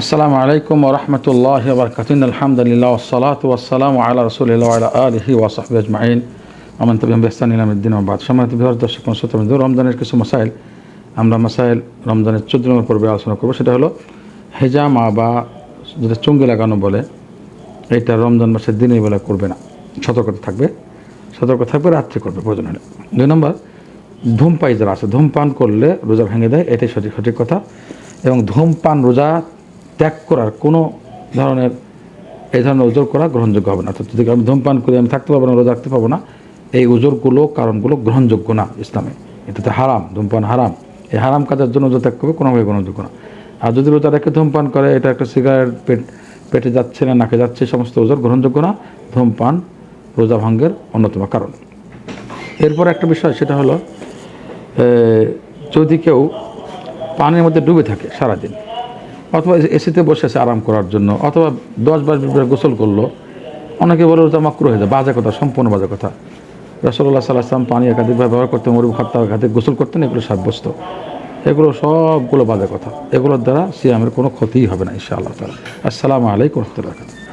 আসসালামু আলাইকুম ওরহমতুল্লাহ বরকাতিন আলহামদুলিল্লাহ ওসলাত ওয়াসালাম আল্লাহ রসুল্লাহ আলহি ওয়াসাহবি আজমাইন। আমান তবিম বেস্তান ইলামুদ্দিন আবাদ সম্মানিত বিহার দর্শক শ্রোতবৃন্দ রমজানের কিছু মাসাইল, আমরা মাসাইল রমজানের চোদ্দ নম্বর পর্বে আলোচনা করব। সেটা হলো হেজামা বা যেটা চুঙ্গি লাগানো বলে, এটা রমজান মাসের দিনের বেলা করবে না। সতর্কতা থাকবে। সতর্ক থাকবে, রাত্রে করবে, প্রয়োজন হলে। দুই নম্বর ধূমপাই যারা আছে, ধূমপান করলে রোজা ভেঙে দেয়, এটাই সঠিক সঠিক কথা। এবং ধূমপান রোজা ত্যাগ করার কোনো ধরনের এই ধরনের ওজোর করা গ্রহণযোগ্য হবে না। অর্থাৎ যদি আমি ধূমপান করে, আমি থাকতে পারব না, রোজা রাখতে পারব না, এই ওজোরগুলো কারণগুলো গ্রহণযোগ্য না ইসলামে। এটাতে হারাম, ধূমপান হারাম। এই হারাম কাজের জন্য রোজা ত্যাগ করবে, কোনোভাবে গ্রহণযোগ্য না। আর যদি রোজা রেখে ধূমপান করে, এটা একটা সিগারেট পেট, পেটে যাচ্ছে না, নাকে যাচ্ছে সমস্ত ওজোর গ্রহণযোগ্য না, ধূমপান রোজা ভঙ্গের অন্যতম কারণ। এরপর একটা বিষয়, সেটা হলো যদি কেউ পানির মধ্যে ডুবে থাকে সারাদিন অথবা এসিতে বসে আছে আরাম করার জন্য, অথবা দশ বাস বিশ গোসল করল, অনেকে বলে ওটা মাকরু হয়ে যায়, বাজে কথা, সম্পূর্ণ বাজে কথা। রসল্লাহ সাল্লাহ আসলাম পানি একাধিকভাবে ব্যবহার করতে মরু খাত্তা একাধিক গোসল করতেন, এগুলো সাব্যস্ত। এগুলো সবগুলো বাজে কথা। এগুলোর দ্বারা সিয়ামের কোনো ক্ষতিই হবে না, ইনশাআল্লাহ তালা আসসালামু আলাইকুম রহমতুল্লাহ